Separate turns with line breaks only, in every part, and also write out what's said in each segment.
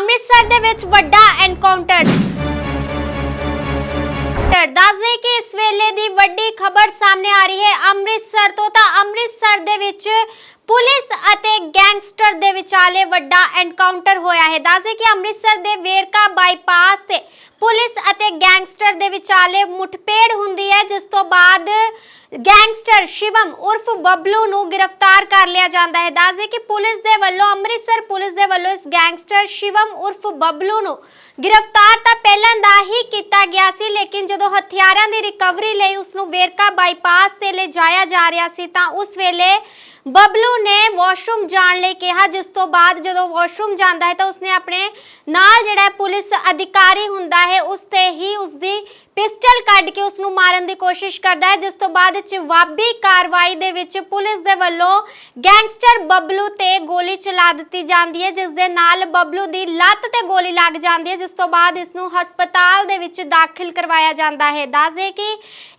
ਅੰਮ੍ਰਿਤਸਰ ਦੇ ਵਿੱਚ ਵੱਡਾ ਐਨਕਾਊਂਟਰ ਦੱਸਦੇ ਕਿ ਇਸ ਵੇਲੇ ਦੀ ਵੱਡੀ ਖਬਰ ਸਾਹਮਣੇ ਆ ਰਹੀ ਹੈ ਅੰਮ੍ਰਿਤਸਰ ਤੋਂ। ਤਾਂ ਅੰਮ੍ਰਿਤਸਰ ਦੇ ਵਿੱਚ ਪੁਲਿਸ ਅਤੇ ਗੈਂਗਸਟਰ ਦੇ ਵਿਚਾਲੇ ਵੱਡਾ ਐਨਕਾਊਂਟਰ ਹੋਇਆ ਹੈ। ਦੱਸਦੇ ਕਿ ਅੰਮ੍ਰਿਤਸਰ ਦੇ ਵੇਰਕਾ ਬਾਈਪਾਸ ਤੇ ਪੁਲਿਸ ਅਤੇ ਗੈਂਗਸਟਰ ਦੇ ਵਿਚਾਲੇ ਮੁਠਭੇੜ ਹੁੰਦੀ ਹੈ, ਜਿਸ ਤੋਂ ਬਾਅਦ ਗੈਂਗਸਟਰ ਸ਼ਿਵਮ ਉਰਫ ਬੱਬਲੂ ਨੂੰ ਗ੍ਰਿਫਤਾਰ ਕਰ ਲਿਆ ਜਾਂਦਾ ਹੈ। ਦੱਸਦੇ ਕਿ ਪੁਲਿਸ ਦੇ ਵੱਲੋਂ, ਅੰਮ੍ਰਿਤਸਰ ਪੁਲਿਸ ਦੇ ਵੱਲੋਂ ਇਸ ਗੈਂਗਸਟਰ ਸ਼ਿਵਮ ਉਰਫ ਬੱਬਲੂ ਨੂੰ ਗ੍ਰਿਫਤਾਰ ਤਾਂ ਪਹਿਲਾਂ ਦਾ ਹੀ ਕੀਤਾ ਗਿਆ ਸੀ, ਲੇਕਿਨ ਜਦੋਂ ਹਥਿਆਰਾਂ ਦੀ ਰਿਕਵਰੀ ਲਈ ਉਸ ਨੂੰ ਵੇਰਕਾ ਬਾਈਪਾਸ ਤੇ ਲਿਜਾਇਆ ਜਾ ਰਿਹਾ ਸੀ, ਤਾਂ ਉਸ ਵੇਲੇ ਬਬਲੂ ਨੇ ਵਾਸ਼ਰੂਮ ਜਾਣ ਲਈ ਕਿਹਾ। ਜਿਸ ਤੋਂ ਬਾਅਦ ਜਦੋਂ ਵਾਸ਼ਰੂਮ ਜਾਂਦਾ ਹੈ ਤਾਂ ਉਸਨੇ ਆਪਣੇ ਨਾਲ ਜਿਹੜਾ ਪੁਲਿਸ ਅਧਿਕਾਰੀ ਹੁੰਦਾ ਹੈ, ਉਸ ਤੇ ਹੀ ਉਸਦੀ ਪਿਸਟਲ ਕੱਢ ਕੇ ਉਸ ਨੂੰ ਮਾਰਨ ਦੀ ਕੋਸ਼ਿਸ਼ ਕਰਦਾ ਹੈ, ਜਿਸ ਤੋਂ ਬਾਅਦ ਜਵਾਬੀ ਕਾਰਵਾਈ ਦੇ ਵਿੱਚ ਪੁਲਿਸ ਦੇ ਵੱਲੋਂ ਗੈਂਗਸਟਰ ਬਬਲੂ ਤੇ ਗੋਲੀ ਚਲਾ ਦਿੱਤੀ ਜਾਂਦੀ ਹੈ, ਜਿਸ ਦੇ ਨਾਲ ਬਬਲੂ ਦੀ ਲੱਤ ਤੇ ਗੋਲੀ ਲੱਗ ਜਾਂਦੀ ਹੈ, ਜਿਸ ਤੋਂ ਬਾਅਦ ਇਸ ਨੂੰ ਹਸਪਤਾਲ ਦੇ ਵਿੱਚ ਦਾਖਲ ਕਰਵਾਇਆ ਜਾਂਦਾ ਹੈ। ਦੱਸਦੇ ਕਿ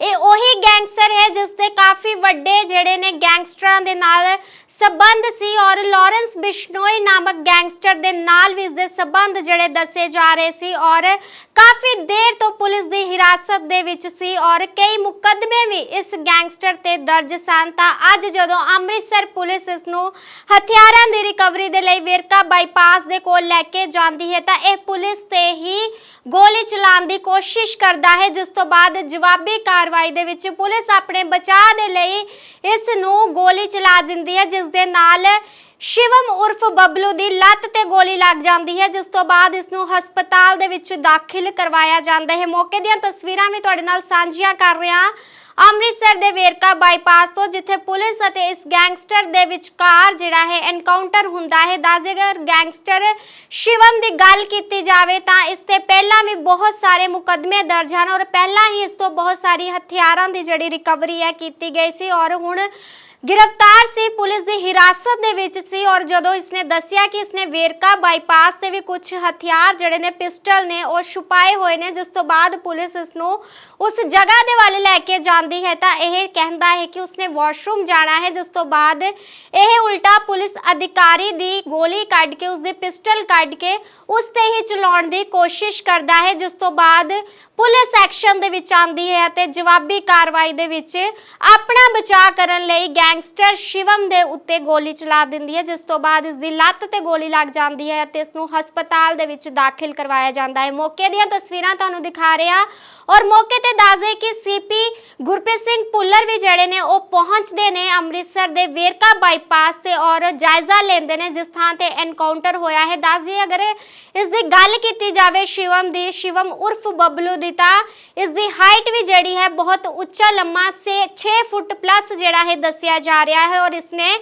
ਇਹ ਉਹੀ ਗੈਂਗਸਟਰ ਹੈ, ਜਿਸ ਦੇ ਕਾਫੀ ਵੱਡੇ ਜਿਹੜੇ ਨੇ ਗੈਂਗਸਟਰਾਂ ਦੇ ਨਾਲ ਸਬੰਧ ਸੀ ਔਰ ਲਾਰੈਂਸ ਬਿਸ਼ਨੋਈ ਨਾਮਕ ਗੈਂਗਸਟਰ ਦੇ ਨਾਲ ਵੀ ਇਸ ਦੇ ਸਬੰਧ ਜਿਹੜੇ ਦੱਸੇ ਜਾ ਰਹੇ ਸੀ ਔਰ ਕਾਫੀ ਦੇਰ ਤੋਂ ਪੁਲਿਸ ਦੀ ਹਿਰਾਸਤ ਦੇ ਵਿੱਚ ਸੀ ਔਰ ਕਈ ਮੁਕੱਦਮੇ ਵੀ ਇਸ ਗੈਂਗਸਟਰ ਤੇ ਦਰਜ ਸਨ। ਤਾਂ ਅੱਜ ਜਦੋਂ ਅੰਮ੍ਰਿਤਸਰ ਪੁਲਿਸ ਇਸ ਨੂੰ ਹਥਿਆਰਾਂ ਦੀ ਰਿਕਵਰੀ ਦੇ ਲਈ ਵੇਰਕਾ ਬਾਈਪਾਸ ਦੇ ਕੋਲ ਲੈ ਕੇ ਜਾਂਦੀ ਹੈ, ਤਾਂ ਇਹ ਪੁਲਿਸ ਤੇ ਹੀ ਗੋਲੀ ਚਲਾਉਣ ਦੀ ਕੋਸ਼ਿਸ਼ ਕਰਦਾ ਹੈ। ਜਿਸ ਤੋਂ ਬਾਅਦ ਜਵਾਬੀ ਕਾਰਵਾਈ ਦੇ ਵਿੱਚ ਪੁਲਿਸ ਆਪਣੇ ਬਚਾਅ ਦੇ ਲਈ ਇਸ ਨੂੰ ਗੋਲੀ ਚਲਾ ਦਿੰਦੀ ਹੈ, ਜਿਸ ਦੇ ਨਾਲ ਸ਼ਿਵਮ ਉਰਫ ਬਬਲੂ ਦੀ ਲੱਤ ਤੇ ਗੋਲੀ ਲੱਗ ਜਾਂਦੀ ਹੈ, ਜਿਸ ਤੋਂ ਬਾਅਦ ਇਸ ਨੂੰ ਹਸਪਤਾਲ ਦੇ ਵਿੱਚ ਦਾਖਲ ਕਰਵਾਇਆ ਜਾਂਦਾ ਹੈ। ਮੌਕੇ ਦੀਆਂ ਤਸਵੀਰਾਂ ਵੀ ਤੁਹਾਡੇ ਨਾਲ ਸਾਂਝੀਆਂ ਕਰ ਰਿਹਾ ਅੰਮ੍ਰਿਤਸਰ ਦੇ ਵੇਰਕਾ ਬਾਈਪਾਸ ਤੋਂ, ਜਿੱਥੇ ਪੁਲਿਸ ਅਤੇ ਇਸ ਗੈਂਗਸਟਰ ਦੇ ਵਿਚਕਾਰ ਜਿਹੜਾ ਹੈ ਐਨਕਾਊਂਟਰ ਹੁੰਦਾ ਹੈ, ਦਾਜ਼ੇਗਰ ਗੈਂਗਸਟਰ ਸ਼ਿਵਮ ਦੀ ਗੱਲ ਕੀਤੀ ਜਾਵੇ ਤਾਂ ਇਸ ਤੇ ਪਹਿਲਾਂ ਵੀ ਬਹੁਤ ਸਾਰੇ ਮੁਕੱਦਮੇ ਦਰਜ ਹਨ ਔਰ ਪਹਿਲਾਂ ਹੀ ਇਸ ਤੋਂ ਬਹੁਤ ਸਾਰੀ ਹਥਿਆਰਾਂ ਦੀ ਜਿਹੜੀ ਰਿਕਵਰੀ ਹੈ, ਕੀਤੀ ਗਈ ਸੀ ਔਰ ਹੁਣ ਗ੍ਰਿਫਤਾਰ ਸੀ, ਪੁਲਿਸ ਦੀ ਹਿਰਾਸਤ ਦੇ ਵਿੱਚ ਸੀ ਔਰ ਜਦੋਂ ਇਸਨੇ ਦੱਸਿਆ ਕਿ ਇਸਨੇ ਵੇਰਕਾ ਬਾਈਪਾਸ ਤੇ ਵੀ ਕੁਝ ਹਥਿਆਰ ਜਿਹੜੇ ਨੇ, ਪਿਸਟਲ ਨੇ, ਉਹ ਛੁਪਾਏ ਹੋਏ ਨੇ, ਜਿਸ ਤੋਂ ਬਾਅਦ ਪੁਲਿਸ ਇਸ ਨੂੰ ਉਸ ਜਗ੍ਹਾ ਦੇ ਵੱਲ ਲੈ ਕੇ ਜਾਂਦੀ ਹੈ, ਤਾਂ ਇਹ ਕਹਿੰਦਾ ਹੈ ਕਿ ਉਸਨੇ ਵਾਸ਼ਰੂਮ ਜਾਣਾ ਹੈ, ਜਿਸ ਤੋਂ ਬਾਅਦ ਇਹ ਉਲਟਾ ਪੁਲਿਸ ਅਧਿਕਾਰੀ ਦੀ ਗੋਲੀ ਕੱਢ ਕੇ, ਉਸਦੀ ਪਿਸਟਲ ਕੱਢ ਕੇ ਉਸ ਤੇ ਹੀ ਚਲਾਉਣ ਦੀ ਕੋਸ਼ਿਸ਼ ਕਰਦਾ ਹੈ, ਜਿਸ ਤੋਂ ਬਾਅਦ ਪੁਲਿਸ ਐਕਸ਼ਨ ਦੇ ਵਿੱਚ ਆਂਦੀ ਹੈ ਅਤੇ ਜਵਾਬੀ ਕਾਰਵਾਈ ਦੇ ਵਿੱਚ ਆਪਣਾ ਬਚਾਅ ਕਰਨ ਲਈ ਗੈਂਗਸਟਰ ਸ਼ਿਵਮ ਦੇ ਉੱਤੇ ਗੋਲੀ ਚਲਾ ਦਿੰਦੀ ਹੈ, ਜਿਸ ਤੋਂ ਬਾਅਦ ਇਸ ਦੀ ਲੱਤ ਤੇ ਗੋਲੀ ਲੱਗ ਜਾਂਦੀ ਹੈ ਅਤੇ ਇਸ ਨੂੰ ਹਸਪਤਾਲ ਦੇ ਵਿੱਚ ਦਾਖਲ ਕਰਵਾਇਆ ਜਾਂਦਾ ਹੈ। ਮੌਕੇ ਦੀਆਂ ਤਸਵੀਰਾਂ ਤੁਹਾਨੂੰ ਦਿਖਾ ਰਹੇ ਹਾਂ ਔਰ ਮੌਕੇ ਤੇ ਦੱਸਦੇ ਕਿ ਸੀਪੀ ਗੁਰਪ੍ਰੀਤ ਸਿੰਘ ਪੁੱਲਰ ਵੀ ਜਿਹੜੇ ਨੇ, ਉਹ ਪਹੁੰਚਦੇ ਨੇ ਅੰਮ੍ਰਿਤਸਰ ਦੇ ਵੇਰਕਾ ਬਾਈਪਾਸ ਤੇ ਔਰ ਜਾਇਜ਼ਾ ਲੈਂਦੇ ਨੇ, ਜਿਸ ਥਾਂ ਤੇ ਐਨਕਾਊਂਟਰ ਹੋਇਆ ਹੈ। ਦੱਸਦੀ ਅਗਰ ਇਸ ਦੀ ਗੱਲ ਕੀਤੀ ਜਾਵੇ ਸ਼ਿਵਮ ਦੀ, ਸ਼ਿਵਮ ਉਰਫ ਬਬਲੂ ਦੀ, ਤਾਂ ਇਸ ਦੀ ਹਾਈਟ ਵੀ ਜਿਹੜੀ ਹੈ ਬਹੁਤ ਉੱਚਾ, ਲੰਮਾ ਸੇ 6 ਫੁੱਟ ਪਲੱਸ ਜਿਹੜਾ ਹੈ, ਦੱਸਿਆ ਜਾ ਰਿਹਾ ਹੈ ਔਰ ਇਸਨੇ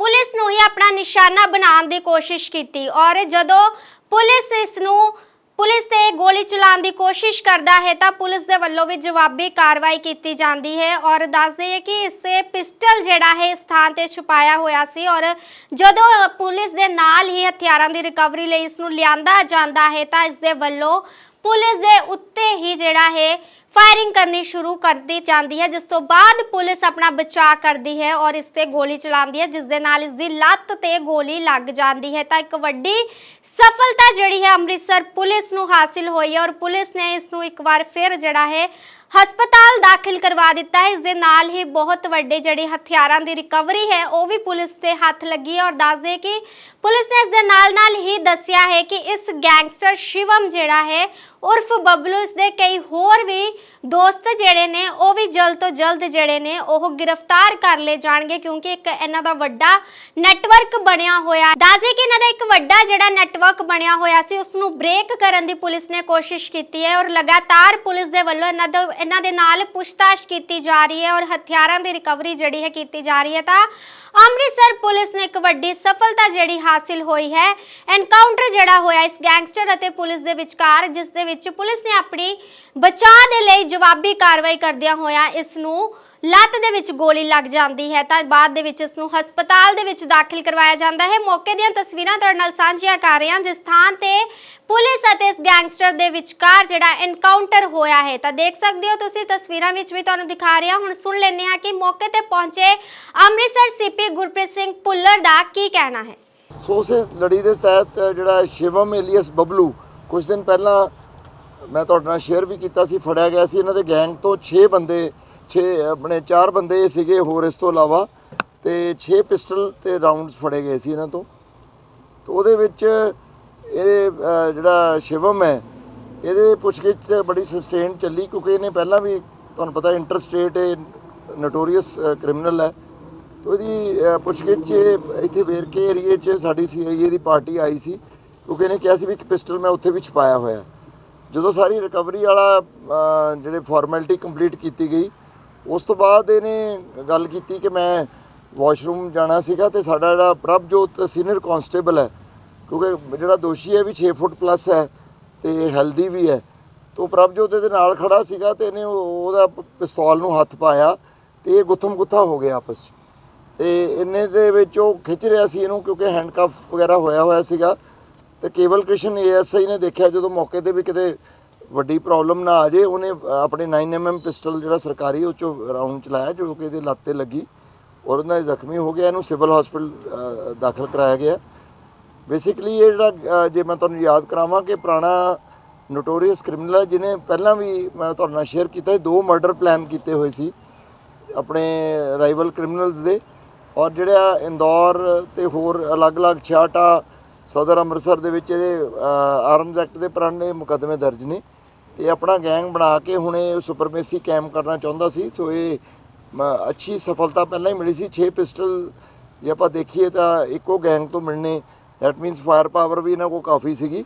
ਪੁਲਿਸ ਨੂੰ ਹੀ ਆਪਣਾ ਨਿਸ਼ਾਨਾ ਬਣਾਉਣ ਦੀ ਕੋਸ਼ਿਸ਼ ਕੀਤੀ ਔਰ ਜਦੋਂ ਪੁਲਿਸ ਇਸ ਨੂੰ ਪੁਲਿਸ ਤੇ ਗੋਲੀ ਚਲਾਉਣ ਦੀ ਕੋਸ਼ਿਸ਼ ਕਰਦਾ ਹੈ ਤਾਂ ਪੁਲਿਸ ਦੇ ਵੱਲੋਂ ਵੀ ਜਵਾਬੀ ਕਾਰਵਾਈ ਕੀਤੀ ਜਾਂਦੀ ਹੈ ਔਰ ਦੱਸ ਹੈ ਕਿ ਇਸੇ ਪਿਸਟਲ ਜਿਹੜਾ ਹੈ ਇਸ ਥਾਂ ਤੇ ਛੁਪਾਇਆ ਹੋਇਆ ਸੀ ਔਰ ਜਦੋਂ ਪੁਲਿਸ ਦੇ ਨਾਲ ਹੀ ਹਥਿਆਰਾਂ ਦੀ ਰਿਕਵਰੀ ਲਈ ਇਸ ਨੂੰ ਲਿਆਂਦਾ ਜਾਂਦਾ ਹੈ ਤਾਂ ਇਸ ਦੇ ਵੱਲੋਂ ਪੁਲਿਸ ਦੇ ਉੱਤੇ ਹੀ ਜਿਹੜਾ ਹੈ ਫਾਇਰਿੰਗ ਕਰਨੀ ਸ਼ੁਰੂ ਕਰਦੀ ਜਾਂਦੀ ਹੈ, ਜਿਸ ਤੋਂ ਬਾਅਦ ਪੁਲਿਸ ਆਪਣਾ ਬਚਾਅ ਕਰਦੀ ਹੈ ਔਰ ਇਸ ਤੇ ਗੋਲੀ ਚਲਾਉਂਦੀ ਹੈ, ਜਿਸ ਦੇ ਨਾਲ ਇਸ ਦੀ ਲੱਤ ਤੇ ਗੋਲੀ ਲੱਗ ਜਾਂਦੀ ਹੈ। ਤਾਂ ਇੱਕ ਵੱਡੀ ਸਫਲਤਾ ਜਿਹੜੀ ਹੈ ਅੰਮ੍ਰਿਤਸਰ ਪੁਲਿਸ ਨੂੰ ਹਾਸਿਲ ਹੋਈ ਹੈ ਔਰ ਪੁਲਿਸ ਨੇ ਇਸ ਨੂੰ ਇੱਕ ਵਾਰ ਫਿਰ ਜਿਹੜਾ ਹੈ ਹਸਪਤਾਲ ਦਾਖਲ ਕਰਵਾ ਦਿੱਤਾ ਹੈ। ਇਸ ਦੇ ਨਾਲ ਹੀ ਬਹੁਤ ਵੱਡੇ ਜਿਹੜੇ ਹਥਿਆਰਾਂ ਦੀ ਰਿਕਵਰੀ ਹੈ, ਉਹ ਵੀ ਪੁਲਿਸ ਤੇ ਹੱਥ ਲੱਗੀ ਹੈ ਔਰ ਦੱਸਦੇ ਕਿ ਪੁਲਿਸ ਨੇ ਇਸ ਦੇ ਨਾਲ ਨਾਲ ਹੀ ਦੱਸਿਆ ਹੈ ਕਿ ਇਸ ਗੈਂਗਸਟਰ ਸ਼ਿਵਮ ਜਿਹੜਾ ਹੈ, ਉਰਫ ਬਬਲੂ, ਇਸ ਦੇ ਕਈ ਹੋਰ ਵੀ ਦੋਸਤ ਜਿਹੜੇ ਨੇ, ਉਹ ਵੀ ਜਲਦ ਤੋਂ ਜਲਦ ਜਿਹੜੇ ਨੇ, ਉਹ ਗ੍ਰਿਫਤਾਰ ਕਰ ਲਏ ਜਾਣਗੇ ਕਿਉਂਕਿ ਇੱਕ ਇਹਨਾਂ ਦਾ ਵੱਡਾ ਨੈਟਵਰਕ ਬਣਿਆ ਹੋਇਆ ਹੈ। ਦੱਸਦੇ ਕਿ ਇਹਨਾਂ ਦਾ ਇੱਕ ਵੱਡਾ ਜਿਹੜਾ ਨੈਟਵਰਕ ਬਣਿਆ ਹੋਇਆ ਸੀ, ਉਸ ਨੂੰ ਬ੍ਰੇਕ ਕਰਨ ਦੀ ਪੁਲਿਸ ਨੇ ਕੋਸ਼ਿਸ਼ ਕੀਤੀ ਹੈ ਔਰ ਲਗਾਤਾਰ ਪੁਲਿਸ ਦੇ ਵੱਲੋਂ ਇਹਨਾਂ ਦਾ ਇਹਨਾਂ ਦੇ ਨਾਲ ਪੁੱਛਤਾਛ ਕੀਤੀ ਜਾ ਰਹੀ ਹੈ ਔਰ ਹਥਿਆਰਾਂ ਦੀ ਰਿਕਵਰੀ ਜਿਹੜੀ ਹੈ ਕੀਤੀ ਜਾ ਰਹੀ ਹੈ ਤਾਂ ਅੰਮ੍ਰਿਤਸਰ ਪੁਲਿਸ ਨੇ ਇੱਕ ਵੱਡੀ ਸਫਲਤਾ ਜਿਹੜੀ ਹਾਸਿਲ ਹੋਈ ਹੈ। ਐਨਕਾਊਂਟਰ ਜਿਹੜਾ ਹੋਇਆ ਇਸ ਗੈਂਗਸਟਰ ਅਤੇ ਪੁਲਿਸ ਦੇ ਵਿਚਕਾਰ, ਜਿਸ ਦੇ ਵਿੱਚ ਪੁਲਿਸ ਨੇ ਆਪਣੀ ਬਚਾਅ ਦੇ ਲਈ ਜਵਾਬੀ ਕਾਰਵਾਈ ਕਰਦਿਆਂ ਹੋਇਆ ਇਸ ਨੂੰ ਲੱਤ ਦੇ ਵਿੱਚ ਗੋਲੀ ਲੱਗ ਜਾਂਦੀ ਹੈ ਤਾਂ ਬਾਅਦ ਦੇ ਵਿੱਚ ਇਸ ਨੂੰ ਹਸਪਤਾਲ ਦੇ ਵਿੱਚ ਦਾਖਲ ਕਰਵਾਇਆ ਜਾਂਦਾ ਹੈ। ਮੌਕੇ ਦੀਆਂ ਤਸਵੀਰਾਂ ਤੁਹਾਡੇ ਨਾਲ ਸਾਂਝੀਆਂ ਕਰ ਰਹੇ ਹਾਂ, ਜਿਸ ਥਾਂ ਤੇ ਪੁਲਿਸ ਅਤੇ ਇਸ ਗੈਂਗਸਟਰ ਦੇ ਵਿਚਕਾਰ ਜਿਹੜਾ ਐਨਕਾਊਂਟਰ ਹੋਇਆ ਹੈ। ਤਾਂ ਦੇਖ ਸਕਦੇ ਹੋ ਤੁਸੀਂ, ਤਸਵੀਰਾਂ ਵਿੱਚ ਵੀ ਤੁਹਾਨੂੰ ਦਿਖਾ ਰਹੇ ਹੁਣ ਸੁਣ ਲੈਂਦੇ ਹਾਂ ਕਿ ਮੌਕੇ ਤੇ ਪਹੁੰਚੇ ਅੰਮ੍ਰਿਤਸਰ ਸੀਪੀ ਗੁਰਪ੍ਰੀਤ ਸਿੰਘ ਪੁੱਲਰ ਦਾ ਕੀ ਕਹਿਣਾ ਹੈ।
ਸੋ ਉਸੇ ਲੜੀ ਦੇ ਤਹਿਤ ਜਿਹੜਾ ਸ਼ਿਵਮ ਏਲੀਅਸ ਬਬਲੂ ਕੁਝ ਦਿਨ ਪਹਿਲਾਂ ਮੈਂ ਤੁਹਾਡੇ ਨਾਲ ਸ਼ੇਅਰ ਵੀ ਕੀਤਾ ਸੀ, ਫੜਿਆ ਗਿਆ ਸੀ। ਇਹਨਾਂ ਦੇ ਗੈਂਗ ਤੋਂ 6 ਬੰਦੇ 6 ਆਪਣੇ 4 ਬੰਦੇ ਸੀਗੇ ਹੋਰ ਇਸ ਤੋਂ ਇਲਾਵਾ ਤੇ 6 ਪਿਸਟਲ ਤੇ ਰਾਉਂਡਸ ਫੜੇ ਗਏ ਸੀ ਇਹਨਾਂ ਤੋਂ। ਤੇ ਉਹਦੇ ਵਿੱਚ ਇਹ ਜਿਹੜਾ ਸ਼ਿਵਮ ਹੈ, ਇਹਦੇ ਪੁੱਛਗਿੱਛ ਬੜੀ ਸਸਟੇਨ ਚੱਲੀ ਕਿਉਂਕਿ ਇਹਨੇ ਪਹਿਲਾਂ ਵੀ ਤੁਹਾਨੂੰ ਪਤਾ ਇੰਟਰਸਟੇਟ ਇਹ ਨੋਟੋਰੀਅਸ ਕ੍ਰਿਮੀਨਲ ਹੈ। ਤੇ ਇਹਦੀ ਪੁੱਛਗਿੱਛ ਇੱਥੇ ਵੇਰਕੇ ਏਰੀਏ 'ਚ ਸਾਡੀ ਸੀਆਈਏ ਦੀ ਪਾਰਟੀ ਆਈ ਸੀ ਕਿਉਂਕਿ ਇਹਨੇ ਕਿਹਾ ਸੀ ਵੀ ਇੱਕ ਪਿਸਟਲ ਮੈਂ ਉੱਥੇ ਵੀ ਛਪਾਇਆ ਹੋਇਆ। ਜਦੋਂ ਸਾਰੀ ਰਿਕਵਰੀ ਵਾਲਾ ਜਿਹੜੇ ਫਾਰਮੈਲਿਟੀ ਕੰਪਲੀਟ ਕੀਤੀ ਗਈ ਉਸ ਤੋਂ ਬਾਅਦ ਇਹਨੇ ਗੱਲ ਕੀਤੀ ਕਿ ਮੈਂ ਵਾਸ਼ਰੂਮ ਜਾਣਾ ਸੀਗਾ ਤੇ ਸਾਡਾ ਜਿਹੜਾ ਪ੍ਰਭਜੋਤ ਸੀਨੀਅਰ ਕਾਂਸਟੇਬਲ ਹੈ, ਕਿਉਂਕਿ ਜਿਹੜਾ ਦੋਸ਼ੀ ਹੈ ਵੀ 6 ਫੁੱਟ ਪਲੱਸ ਹੈ ਤੇ ਹੈਲਦੀ ਵੀ ਹੈ, ਤੋ ਪ੍ਰਭਜੋਤ ਦੇ ਨਾਲ ਖੜਾ ਸੀਗਾ ਤੇ ਇਹਨੇ ਉਹ- ਉਹਦਾ ਪਿਸਤੌਲ ਨੂੰ ਹੱਥ ਪਾਇਆ ਤੇ ਇਹ ਗੁੱਥਮ ਗੁੱਥਾ ਹੋ ਗਿਆ ਆਪਸ 'ਚ। ਤੇ ਇੰਨੇ ਦੇ ਵਿੱਚ ਉਹ ਖਿੱਚ ਰਿਹਾ ਸੀ ਇਹਨੂੰ ਕਿਉਂਕਿ ਹੈਂਡਕਫ ਵਗੈਰਾ ਹੋਇਆ ਹੋਇਆ ਸੀਗਾ ਤੇ ਕੇਵਲ ਕ੍ਰਿਸ਼ਨ ਏਐਸਆਈ ਨੇ ਦੇਖਿਆ ਜਦੋਂ ਮੌਕੇ ਤੇ ਵੀ ਕਿਤੇ ਵੱਡੀ ਪ੍ਰੋਬਲਮ ਨਾ ਆ ਜੇ ਉਹਨੇ ਅ, ਆਪਣੇ 9mm ਪਿਸਟਲ ਜਿਹੜਾ ਸਰਕਾਰੀ ਉਹ ਚੋਂ ਰਾਉਂਡ ਚਲਾਇਆ ਜੋ ਕਿ ਇਹਦੇ ਲੱਤ ਤੇ ਲੱਗੀ। ਔਰ ਉਹਦਾ ਜ਼ਖਮੀ ਹੋ ਗਿਆ ਇਹਨੂੰ ਸਿਵਲ ਹਸਪੀਟਲ ਦਾਖਲ ਕਰਾਇਆ ਗਿਆ। ਬੇਸਿਕਲੀ ਇਹ ਜਿਹੜਾ ਜੇ ਮੈਂ ਤੁਹਾਨੂੰ ਯਾਦ ਕਰਾਵਾਂ ਕਿ ਪੁਰਾਣਾ ਨੋਟੋਰੀਅਸ ਕ੍ਰਿਮੀਨਲ ਹੈ ਜਿਹਨੇ ਪਹਿਲਾਂ ਵੀ ਮੈਂ ਤੁਹਾਡੇ ਨਾਲ ਸ਼ੇਅਰ ਕੀਤਾ ਦੋ ਮਰਡਰ ਪਲਾਨ ਕੀਤੇ ਹੋਏ ਸੀ ਆਪਣੇ ਰਾਈਵਲ ਕ੍ਰਿਮੀਨਲਸ ਦੇ। ਔਰ ਜਿਹੜਾ ਇੰਦੌਰ ਤੇ ਹੋਰ ਅਲੱਗ-ਅਲੱਗ ਛਾਟਾ ਸਦਰ ਅੰਮ੍ਰਿਤਸਰ ਦੇ ਵਿੱਚ ਇਹਦੇ ਆਰਮਜ਼ ਐਕਟ ਦੇ ਪੁਰਾਣੇ ਮੁਕੱਦਮੇ ਦਰਜ ਨੇ। ਤੇ ਆਪਣਾ ਗੈਂਗ ਬਣਾ ਕੇ ਹੁਣ ਇਹ ਸੁਪਰਮੇਸੀ ਕੈਮ ਕਰਨਾ ਚਾਹੁੰਦਾ ਸੀ, ਸੋ ਇਹ ਮ- ਅੱਛੀ ਸਫਲਤਾ ਪਹਿਲਾਂ ਹੀ ਮਿਲੀ ਸੀ। 6 ਪਿਸਟਲ ਜੇ ਆਪਾਂ ਦੇਖੀਏ ਤਾਂ ਇੱਕੋ ਗੈਂਗ ਤੋਂ ਮਿਲਣੇ ਦੈਟ ਮੀਨਸ ਫਾਇਰ ਪਾਵਰ ਵੀ ਇਹਨਾਂ ਕੋਲ ਕਾਫੀ ਸੀਗੀ।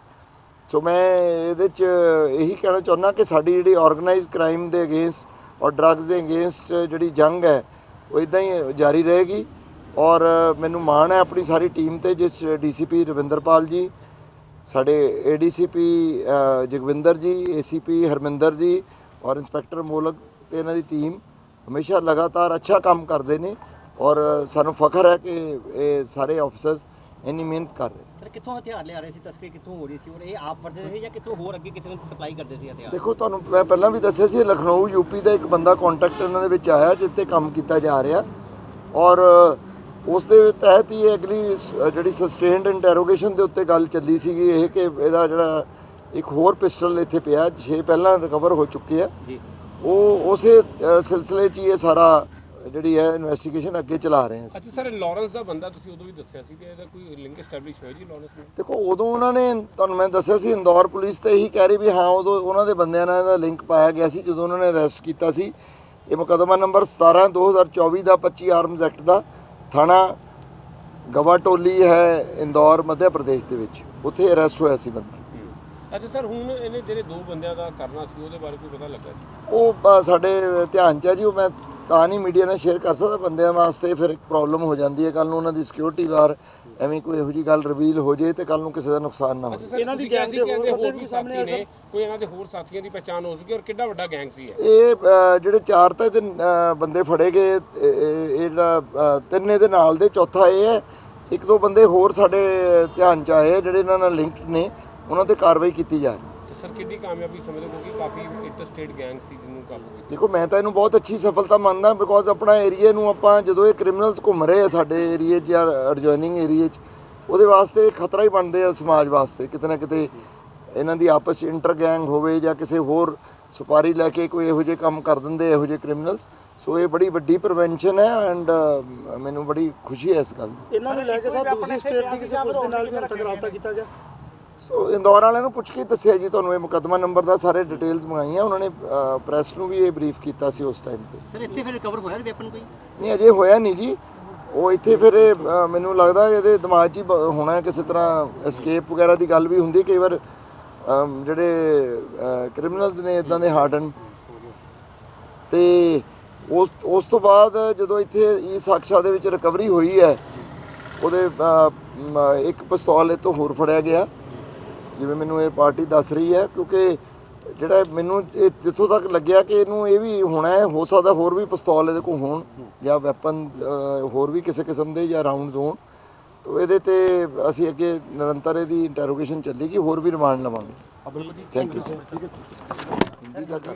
ਸੋ ਮੈਂ ਇਹਦੇ ਚ ਇਹੀ ਕਹਿਣਾ ਚਾਹੁੰਦਾ ਕਿ ਸਾਡੀ ਜਿਹੜੀ ਆਰਗੇਨਾਈਜ਼ ਕ੍ਰਾਈਮ ਦੇ ਅਗੇਂਸਟ ਔਰ ਡਰੱਗਸ ਦੇ ਅਗੇਂਸਟ ਜਿਹੜੀ ਜੰਗ ਹੈ, ਉਹ ਇਦਾਂ ਹੀ ਜਾਰੀ ਰਹੇਗੀ। ਔਰ ਮੈਨੂੰ ਮਾਣ ਹੈ ਆਪਣੀ ਸਾਰੀ ਟੀਮ ਤੇ, ਜਿਸ ਡੀਸੀਪੀ ਰਵਿੰਦਰਪਾਲ ਜੀ ਸਾਡੇ ਏਡੀਸੀਪੀ ਜਗਵਿੰਦਰ ਜੀ ਏਸੀਪੀ ਹਰਮਿੰਦਰ ਜੀ ਔਰ ਇੰਸਪੈਕਟਰ ਮੋਲਕ ਤੇ ਇਹਨਾਂ ਦੀ ਟੀਮ ਹਮੇਸ਼ਾ ਲਗਾਤਾਰ ਅੱਛਾ ਕੰਮ ਕਰਦੇ ਨੇ ਔਰ ਸਾਨੂੰ ਫਖਰ ਹੈ ਕਿ ਇਹ ਸਾਰੇ ਆਫੀਸਰਸ ਇੰਨੀ ਮਿਹਨਤ ਕਰ ਰਹੇ।
ਸਰ ਕਿੱਥੋਂ ਹਥਿਆਰ ਲਿਆ ਰਹੇ ਸੀ? ਤਸਕਰੀ ਕਿੱਥੋਂ ਹੋ ਰਹੀ ਸੀ? ਔਰ ਇਹ ਆਪ ਵਰਤਦੇ ਸੀ ਜਾਂ ਕਿੱਥੋਂ ਹੋਰ ਅੱਗੇ ਕਿਸੇ ਨੂੰ ਸਪਲਾਈ ਕਰਦੇ ਸੀ ਹਥਿਆਰ?
ਦੇਖੋ ਤੁਹਾਨੂੰ ਮੈਂ ਪਹਿਲਾਂ ਵੀ ਦੱਸਿਆ ਸੀ ਲਖਨਊ ਯੂਪੀ ਦਾ ਇੱਕ ਬੰਦਾ ਕੰਟੈਕਟ ਇਹਨਾਂ ਦੇ ਵਿੱਚ ਆਇਆ ਜਿੱਤੇ ਕੰਮ ਕੀਤਾ ਜਾ ਰਿਹਾ ਔਰ ਉਸ ਦੇ ਤਹਿਤ ਹੀ ਇਹ ਅਗਲੀ ਸ- ਜਿਹੜੀ ਸਸਟੇਨਡ ਇੰਟਰੋਗੇਸ਼ਨ ਦੇ ਉੱਤੇ ਗੱਲ ਚੱਲੀ ਸੀਗੀ ਇਹ ਕਿ ਇਹਦਾ ਜਿਹੜਾ ਇੱਕ ਹੋਰ ਪਿਸਟਲ ਇੱਥੇ ਪਿਆ 6 ਪਹਿਲਾਂ ਰਿਕਵਰ ਹੋ ਚੁੱਕੇ ਆ।
ਜੀ।
ਉਹ ਉਸੇ ਅ, ਸਿਲਸਿਲੇ 'ਚ ਹੀ ਇਹ ਸਾਰਾ ਜਿਹੜੀ ਹੈ ਇਨਵੈਸਟੀਗੇਸ਼ਨ ਅੱਗੇ ਚਲਾ ਰਹੇ ਹਾਂ ਅਸੀਂ।
ਅੱਛਾ ਸਰ ਲਾਰੈਂਸ ਦਾ ਬੰਦਾ ਤੁਸੀਂ ਉਦੋਂ ਵੀ ਦੱਸਿਆ ਸੀ ਕਿ ਇਹਦਾ ਕੋਈ ਲਿੰਕ ਐਸਟੈਬਲਿਸ਼ ਹੋਇਆ ਜੀ ਲਾਰੈਂਸ ਨਾਲ
ਦੇਖੋ ਉਦੋਂ ਉਹਨਾਂ ਨੇ ਤੁਹਾਨੂੰ ਮੈਂ ਦੱਸਿਆ ਸੀ ਇੰਦੌਰ ਪੁਲਿਸ ਤੇ ਇਹੀ ਕਹਿ ਰਹੀ ਵੀ ਹਾਂ ਉਦੋਂ ਉਹਨਾਂ ਦੇ ਬੰਦਿਆਂ ਨਾਲ ਇਹਦਾ ਲਿੰਕ ਪਾਇਆ ਗਿਆ ਸੀ ਜਦੋਂ ਉਹਨਾਂ ਨੇ ਅਰੈਸਟ ਕੀਤਾ ਸੀ। ਇਹ ਮੁਕੱਦਮਾ ਨੰਬਰ 17 2024 ਦਾ 25 ਆਰਮਸ ਐਕਟ ਦਾ। ਥਾਣਾ ਗਵਾਟੋਲੀ ਹੈ ਇੰਦੌਰ ਮੱਧ ਪ੍ਰਦੇਸ਼ ਦੇ ਵਿੱਚ। ਉੱਥੇ ਅਰੈਸਟ ਹੋਇਆ ਸੀ ਬੰਦਾ।
ਅੱਛਾ ਸਰ ਹੁਣ ਇਹਨੇ ਜਿਹੜੇ ਦੋ ਬੰਦਿਆਂ ਦਾ ਕਰਨਾ ਸੀ ਉਹਦੇ ਬਾਰੇ ਕੋਈ ਪਤਾ ਲੱਗਾ ਜੀ?
ਉਹ ਅ, ਸਾਡੇ ਧਿਆਨ ਚ ਹੈ ਜੀ ਉਹ ਮੈਂ ਤਾਂ ਨਹੀਂ ਮੀਡੀਆ ਨਾਲ ਸ਼ੇਅਰ ਕਰ ਸਕਦਾ ਬੰਦਿਆਂ ਵਾਸਤੇ ਫਿਰ ਇੱਕ ਪ੍ਰੋਬਲਮ ਹੋ ਜਾਂਦੀ ਹੈ। ਕੱਲ ਨੂੰ ਉਹਨਾਂ ਦੀ ਸਿਕਿਉਰਿਟੀ ਵਾਰ ਐਵੇਂ ਕੋਈ ਇਹੋ ਜੀ ਗੱਲ ਰਿਵੀਲ ਹੋ ਜੇ ਤੇ ਕੱਲ ਨੂੰ ਕਿਸੇ ਦਾ ਨੁਕਸਾਨ ਨਾ
ਅੱਛਾ ਸਰ ਇਹਨਾਂ ਦੀ ਗੈਂਗ ਦੇ ਹੋਰ ਵੀ ਸਾਥੀ ਨੇ ਕੋਈ ਇਹਨਾਂ ਦੇ ਹੋਰ ਸਾਥੀਆਂ ਦੀ ਪਛਾਣ ਹੋ ਸਕੀ ਔਰ ਕਿੱਡਾ ਵੱਡਾ ਗੈਂਗ ਸੀ ਇਹ?
ਇਹ ਅ, ਜਿਹੜੇ ਚਾਰ ਤਾਂ ਇਹਦੇ ਅ, ਬੰਦੇ ਫੜੇ ਗਏ ਇਹ ਇਹ- ਇਹ ਜਿਹੜਾ ਅ, ਤਿੰਨ ਇਹਦੇ ਨਾਲ ਦੇ ਚੌਥਾ ਇਹ ਹੈ। ਇੱਕ ਦੋ ਬੰਦੇ ਹੋਰ ਸਾਡੇ ਧਿਆਨ ਚ ਆਏ ਆ ਜਿਹੜੇ ਇਹਨਾਂ ਨਾਲ ਲਿੰਕਡ ਨੇ। ਉਹਨਾਂ ਤੇ ਕਾਰਵਾਈ ਕੀਤੀ ਜਾ ਰਹੀ ਹੈ।
ਸਰ ਕਿੰਨੀ ਕਾਮਯਾਬੀ ਸਮਝਦੇ ਹੋ ਕਿਉਂਕਿ ਕਾਫੀ ਇੰਟਰਸਟੇਟ ਗੈਂਗ ਸੀ ਜਿਹਨੂੰ ਕਾਬੂ ਕੀਤਾ?
ਦੇਖੋ ਮੈਂ ਤਾਂ ਇਹਨੂੰ ਬਹੁਤ ਅੱਛੀ ਸਫਲਤਾ ਮੰਨਦਾ ਬਿਕੋਜ਼ ਆਪਣਾ ਏਰੀਆ ਨੂੰ ਆਪਾਂ ਜਦੋਂ ਇਹ ਕ੍ਰਿਮੀਨਲਸ ਘੁੰਮ ਰਹੇ ਆ ਸਾਡੇ ਏਰੀਆ 'ਚ ਜਾਂ ਐਡਜੋਇਨਿੰਗ ਏਰੀਆ 'ਚ ਉਹਦੇ ਵਾਸਤੇ ਖਤਰਾ ਹੀ ਬਣਦੇ ਆ ਸਮਾਜ ਵਾਸਤੇ। ਕਿਤੇ ਨਾ ਕਿਤੇ ਇਹਨਾਂ ਦੀ ਆਪਸ 'ਚ ਇੰਟਰ ਗੈਂਗ ਹੋਵੇ ਜਾਂ ਕਿਸੇ ਹੋਰ ਸੁਪਾਰੀ ਲੈ ਕੇ ਕੋਈ ਇਹੋ ਜਿਹੇ ਕੰਮ ਕਰ ਦਿੰਦੇ ਇਹੋ ਜਿਹੇ ਕ੍ਰਿਮੀਨਲਸ ਸੋ ਇਹ ਬੜੀ ਵੱਡੀ ਪ੍ਰੀਵੈਂਸ਼ਨ ਹੈ ਐਂਡ ਮੈਨੂੰ ਬੜੀ ਖੁਸ਼ੀ ਹੈ ਇਸ ਗੱਲ ਦੀ।
ਇਹਨਾਂ ਨੂੰ ਲੈ ਕੇ ਸਰ ਦੂਸਰੀ ਸਟੇਟ ਦੀ ਕਿਸੇ ਪੁਲਿਸ ਦੇ ਨਾਲ ਵੀ ਹੁਣ ਤੱਕ ਰਾਬਤਾ ਕੀਤਾ ਗਿਆ?
ਸੋ ਇੰਦੌਰ ਵਾਲਿਆਂ ਨੂੰ ਪੁੱਛ ਕੇ ਦੱਸਿਆ ਜੀ ਤੁਹਾਨੂੰ ਇਹ ਮੁਕੱਦਮਾ ਨੰਬਰ ਦਾ ਸਾਰੇ ਡਿਟੇਲਸ ਮੰਗਾਈਆਂ ਉਹਨਾਂ ਨੇ ਪ੍ਰੈਸ ਨੂੰ ਵੀ ਇਹ ਬਰੀਫ ਕੀਤਾ ਸੀ ਉਸ ਟਾਈਮ ਤੇ।
ਸਰ ਇੱਥੇ ਫਿਰ ਰਿਕਵਰ ਹੋਇਆ ਵੈਪਨ ਕੋਈ?
ਨਹੀਂ ਅਜੇ ਹੋਇਆ ਨਹੀਂ ਜੀ। ਉਹ ਇੱਥੇ ਫਿਰ ਮੈਨੂੰ ਲੱਗਦਾ ਇਹਦੇ ਦਿਮਾਗ 'ਚ ਹੀ ਹੋਣਾ ਕਿਸੇ ਤਰ੍ਹਾਂ ਐਸਕੇਪ ਵਗੈਰਾ ਦੀ ਗੱਲ ਵੀ ਹੁੰਦੀ ਕਈ ਵਾਰ ਜਿਹੜੇ ਕ੍ਰਿਮੀਨਲਸ ਨੇ ਇਦਾਂ ਦੇ ਹਾਰਡਨ ਤੇ ਉਸ ਉਸ ਤੋਂ ਬਾਅਦ ਜਦੋਂ ਇੱਥੇ ਇਹ ਸਾਕਸ਼ਾ ਦੇ ਵਿੱਚ ਰਿਕਵਰੀ ਹੋਈ ਹੈ ਉਹਦੇ ਇੱਕ ਪਿਸਤੌਲ ਇਹ ਤੋਂ ਹੋਰ ਫੜਿਆ ਗਿਆ। ਜਿਵੇਂ ਮੈਨੂੰ ਇਹ ਪਾਰਟੀ ਦੱਸ ਰਹੀ ਹੈ ਕਿਉਂਕਿ ਜਿਹੜਾ ਮੈਨੂੰ ਇਹ ਜਿੱਥੋਂ ਤੱਕ ਲੱਗਿਆ ਕਿ ਇਹਨੂੰ ਇਹ ਵੀ ਹੋਣਾ ਹੈ ਹੋ ਸਕਦਾ ਹੋਰ ਵੀ ਪਿਸਤੌਲ ਇਹਦੇ ਕੋਲ ਹੋਣ ਜਾਂ ਵੈਪਨ ਹੋਰ ਵੀ ਕਿਸੇ ਕਿਸਮ ਦੇ ਜਾਂ ਰਾਉਂਡਸ ਹੋਣ। ਤੋ ਇਹਦੇ ਤੇ ਅਸੀਂ ਅੱਗੇ ਨਿਰੰਤਰ ਇਹਦੀ ਇੰਟਰੋਗੇਸ਼ਨ ਚੱਲੇਗੀ ਹੋਰ ਵੀ ਰਿਮਾਂਡ ਲਵਾਂਗੇ। ਥੈਂਕ ਯੂ ਹਿੰਦੀ ਦਾ ਕਰ